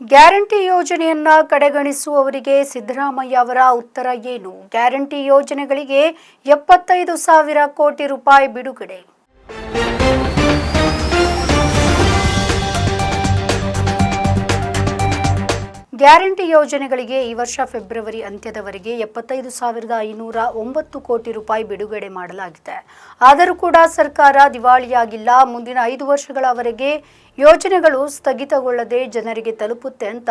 Guarantee ಯೋಜನೆಯನ್ನ ಕಡೆಗಣಿಸುವವರಿಗೆ ಸಿದ್ದರಾಮಯ್ಯ ಅವರ ಉತ್ತರ ಏನು? ಗ್ಯಾರಂಟಿ ಯೋಜನೆಗಳಿಗೆ ಎಪ್ಪತ್ತೈದು ಸಾವಿರ ಕೋಟಿ ರೂಪಾಯಿ ಬಿಡುಗಡೆ. ಗ್ಯಾರಂಟಿ ಯೋಜನೆಗಳಿಗೆ ಈ ವರ್ಷ ಫೆಬ್ರವರಿ ಅಂತ್ಯದವರೆಗೆ ಎಪ್ಪತ್ತೈದು ಸಾವಿರದ ಐನೂರ ಒಂಬತ್ತು ಕೋಟಿ ರೂಪಾಯಿ ಬಿಡುಗಡೆ ಮಾಡಲಾಗಿದೆ. ಆದರೂ ಕೂಡ ಸರ್ಕಾರ ದಿವಾಳಿಯಾಗಿಲ್ಲ. ಮುಂದಿನ ಐದು ವರ್ಷಗಳವರೆಗೆ ಯೋಜನೆಗಳು ಸ್ಥಗಿತಗೊಳ್ಳದೆ ಜನರಿಗೆ ತಲುಪುತ್ತೆ ಅಂತ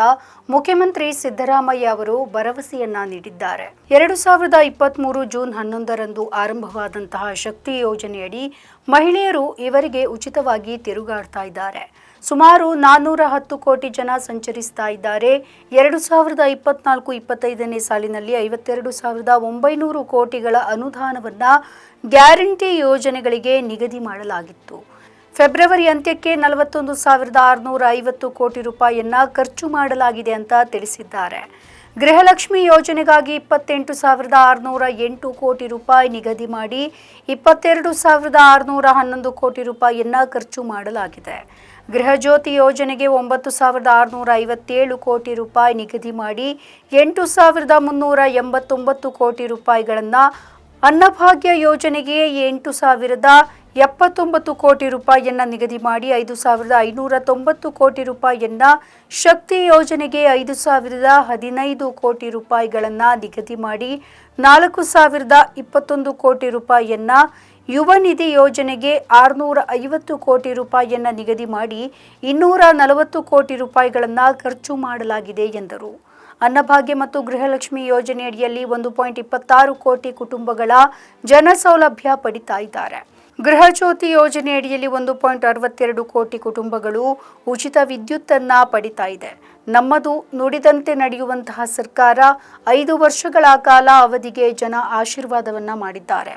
ಮುಖ್ಯಮಂತ್ರಿ ಸಿದ್ದರಾಮಯ್ಯ ಅವರು ಭರವಸೆಯನ್ನ ನೀಡಿದ್ದಾರೆ. ಎರಡು ಸಾವಿರದ ಇಪ್ಪತ್ತ್ಮೂರು ಜೂನ್ ಹನ್ನೊಂದರಂದು ಆರಂಭವಾದಂತಹ ಶಕ್ತಿ ಯೋಜನೆಯಡಿ ಮಹಿಳೆಯರು ಇವರಿಗೆ ಉಚಿತವಾಗಿ ತಿರುಗಾಡ್ತಾ ಇದ್ದಾರೆ. ಸುಮಾರು ನಾನ್ನೂರ ಹತ್ತು ಕೋಟಿ ಜನ ಸಂಚರಿಸ್ತಾ ಇದ್ದಾರೆ. ಎರಡು ಸಾವಿರದ ಇಪ್ಪತ್ನಾಲ್ಕು ಇಪ್ಪತ್ತೈದನೇ ಸಾಲಿನಲ್ಲಿ ಐವತ್ತೆರಡು ಸಾವಿರದ ಒಂಬೈನೂರು ಕೋಟಿಗಳ ಅನುದಾನವನ್ನ ಗ್ಯಾರಂಟಿ ಯೋಜನೆಗಳಿಗೆ ನಿಗದಿ ಮಾಡಲಾಗಿತ್ತು. ಫೆಬ್ರವರಿ ಅಂತ್ಯಕ್ಕೆ ನಲವತ್ತೊಂದು ಸಾವಿರದ ಆರುನೂರ ಐವತ್ತು ಕೋಟಿ ರೂಪಾಯಿಯನ್ನ ಖರ್ಚು ಮಾಡಲಾಗಿದೆ ಅಂತ ತಿಳಿಸಿದ್ದಾರೆ. ಗೃಹಲಕ್ಷ್ಮಿ ಯೋಜನೆಗಾಗಿ ಇಪ್ಪತ್ತೆಂಟು ಸಾವಿರದ ಆರುನೂರ ಎಂಟು ಕೋಟಿ ರೂಪಾಯಿ ನಿಗದಿ ಮಾಡಿ ಇಪ್ಪತ್ತೆರಡು ಸಾವಿರದ ಆರುನೂರ ಹನ್ನೊಂದು ಕೋಟಿ ರೂಪಾಯಿಯನ್ನ ಖರ್ಚು ಮಾಡಲಾಗಿದೆ. ಗೃಹಜ್ಯೋತಿ ಯೋಜನೆಗೆ ಒಂಬತ್ತು ಸಾವಿರದ ಆರುನೂರ ಐವತ್ತೇಳು ಕೋಟಿ ರೂಪಾಯಿ ನಿಗದಿ ಮಾಡಿ ಎಂಟು ಸಾವಿರದ ಮುನ್ನೂರ ಎಂಬತ್ತೊಂಬತ್ತು ಕೋಟಿ ರೂಪಾಯಿಗಳನ್ನು ಅನ್ನಭಾಗ್ಯ ಯೋಜನೆಗೆ ಎಂಟು ಸಾವಿರದ ಎಪ್ಪತ್ತೊಂಬತ್ತು ಕೋಟಿ ರೂಪಾಯಿಯನ್ನ ನಿಗದಿ ಮಾಡಿ ಐದು ಸಾವಿರದ ಐನೂರ ತೊಂಬತ್ತು ಕೋಟಿ ರೂಪಾಯಿಯನ್ನ ಶಕ್ತಿ ಯೋಜನೆಗೆ ಐದು ಸಾವಿರದ ಹದಿನೈದು ಕೋಟಿ ರೂಪಾಯಿಗಳನ್ನು ನಿಗದಿ ಮಾಡಿ ನಾಲ್ಕು ಸಾವಿರದ ಇಪ್ಪತ್ತೊಂದು ಕೋಟಿ ರೂಪಾಯಿಯನ್ನ ಯುವ ನಿಧಿ ಯೋಜನೆಗೆ ಆರುನೂರ ಐವತ್ತು ಕೋಟಿ ರೂಪಾಯಿಯನ್ನ ನಿಗದಿ ಮಾಡಿ ಇನ್ನೂರ ನಲವತ್ತು ಕೋಟಿ ರೂಪಾಯಿಗಳನ್ನು ಖರ್ಚು ಮಾಡಲಾಗಿದೆ ಎಂದರು. ಅನ್ನಭಾಗ್ಯ ಮತ್ತು ಗೃಹಲಕ್ಷ್ಮಿ ಯೋಜನೆಯಡಿಯಲ್ಲಿ ಒಂದು ಪಾಯಿಂಟ್ ಇಪ್ಪತ್ತಾರು ಕೋಟಿ ಕುಟುಂಬಗಳ ಜನ ಸೌಲಭ್ಯ ಪಡಿತಾ ಇದ್ದಾರೆ. ಗೃಹಜ್ಯೋತಿ ಯೋಜನೆಯಡಿಯಲ್ಲಿ ಒಂದು ಪಾಯಿಂಟ್ ಅರವತ್ತೆರಡು ಕೋಟಿ ಕುಟುಂಬಗಳು ಉಚಿತ ವಿದ್ಯುತ್ತನ್ನು ಪಡಿತಾ ಇದೆ. ನಮ್ಮದು ನುಡಿದಂತೆ ನಡೆಯುವಂತಹ ಸರ್ಕಾರ ಐದು ವರ್ಷಗಳ ಕಾಲ ಅವಧಿಗೆ ಜನ ಆಶೀರ್ವಾದವನ್ನ ಮಾಡಿದ್ದಾರೆ.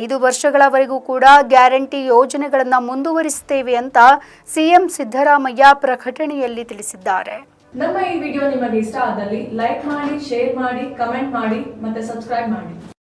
ಐದು ವರ್ಷಗಳವರೆಗೂ ಕೂಡ ಗ್ಯಾರಂಟಿ ಯೋಜನೆಗಳನ್ನು ಮುಂದುವರಿಸುತ್ತೇವೆ ಅಂತ ಸಿಎಂ ಸಿದ್ದರಾಮಯ್ಯ ಪ್ರಕಟಣೆಯಲ್ಲಿ ತಿಳಿಸಿದ್ದಾರೆ. ನಮ್ಮ ಈ ವಿಡಿಯೋ ನಿಮಗೆ ಇಷ್ಟ ಆದಲ್ಲಿ ಲೈಕ್ ಮಾಡಿ, ಶೇರ್ ಮಾಡಿ, ಕಮೆಂಟ್ ಮಾಡಿ ಮತ್ತೆ ಸಬ್ಸ್ಕ್ರೈಬ್ ಮಾಡಿ.